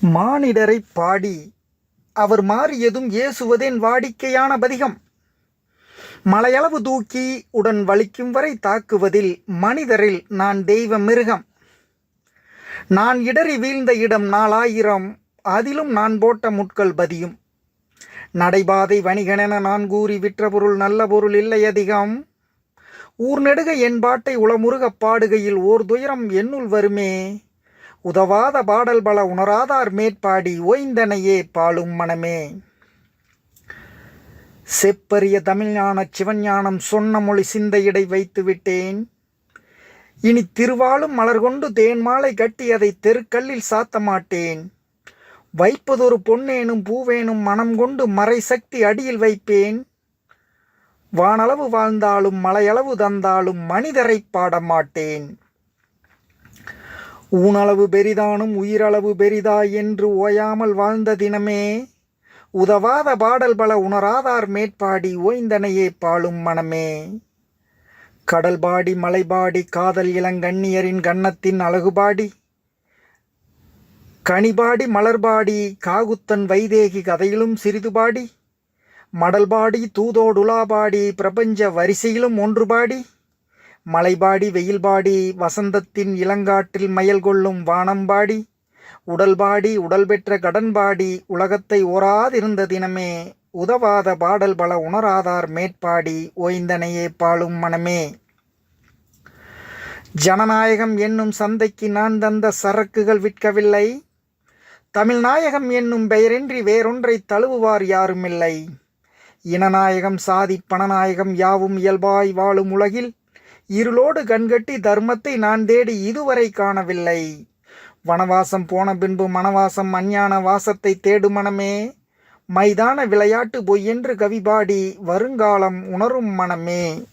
மானிடரைப் பாடி அவர் மாறியதும் ஏசுவதேன் வாடிக்கையான பதிகம். மலையளவு தூக்கி உடன் வலிக்கும் வரை தாக்குவதில் மனிதரில் நான் தெய்வ மிருகம். நான் இடறி வீழ்ந்த இடம் நாலாயிரம் அதிலும் நான் போட்ட முட்கள் பதியும். நடைபாதை வணிகனென நான் கூறி விற்ற பொருள் நல்ல பொருள் இல்லை அதிகம். ஊர் நெடுக என் பாட்டை உளமுருகப் பாடுகையில் ஓர் துயரம் என்னுள் வருமே. உதவாத பாடல் பல உணராதார் மேற்பாடி ஓய்ந்தனையே பாலும் மனமே. செப்பரிய தமிழ்ஞான சிவஞானம் சொன்ன மொழி சிந்தையிடை வைத்து விட்டேன் இனி திருவாலும் மலர் கொண்டு தேன்மாலை கட்டி அதை தெருக்கல்லில் சாத்த மாட்டேன் வைப்பதொரு பொன்னேனும் பூவேனும் மனம் கொண்டு மறை சக்தி அடியில் வைப்பேன். வானளவு வாழ்ந்தாலும் மலையளவு தந்தாலும் மனிதரைப் பாட மாட்டேன் ஊனளவு பெரிதானும் உயிரளவு பெரிதா என்று ஓயாமல் வாழ்ந்த தினமே உதவாத பாடல் பல உணராதார் மேற்பாடி ஓய்ந்தனையே பாழும் மனமே. கடல் பாடி மலைபாடி காதல் இளங்கண்ணியரின் கன்னத்தின் அழகுபாடி கனிபாடி மலர்பாடி காகுத்தன் வைதேகி கதையிலும் சிறிதுபாடி மடல்பாடி தூதோடுலாபாடி பிரபஞ்ச வரிசையிலும் ஒன்று பாடி மலைபாடி வெயில்பாடி வசந்தத்தின் இளங்காற்றில் மயல் கொள்ளும் வானம்பாடி உடல்பாடி உடல் பெற்ற கடன்பாடி உலகத்தை ஓராதிருந்த தினமே உதவாத பாடல் பல உணராதார் மேற்பாடி ஓய்ந்தனையே பாழும் மனமே. ஜனநாயகம் என்னும் சந்தைக்கு நான் தந்த சரக்குகள் விற்கவில்லை. தமிழ்நாயகம் என்னும் பெயரின்றி வேறொன்றை தழுவுவார் யாருமில்லை. இனநாயகம் சாதி பணநாயகம் யாவும் இயல்பாய் வாழும் உலகில் இருளோடு கண்கட்டி தர்மத்தை நான் தேடி இதுவரை காணவில்லை. வனவாசம் போன பின்பு மனவாசம் அஞ்ஞான வாசத்தை தேடு மனமே. மைதான விளையாட்டு பொய்யென்று கவிபாடி வருங்காலம் உணரும் மனமே.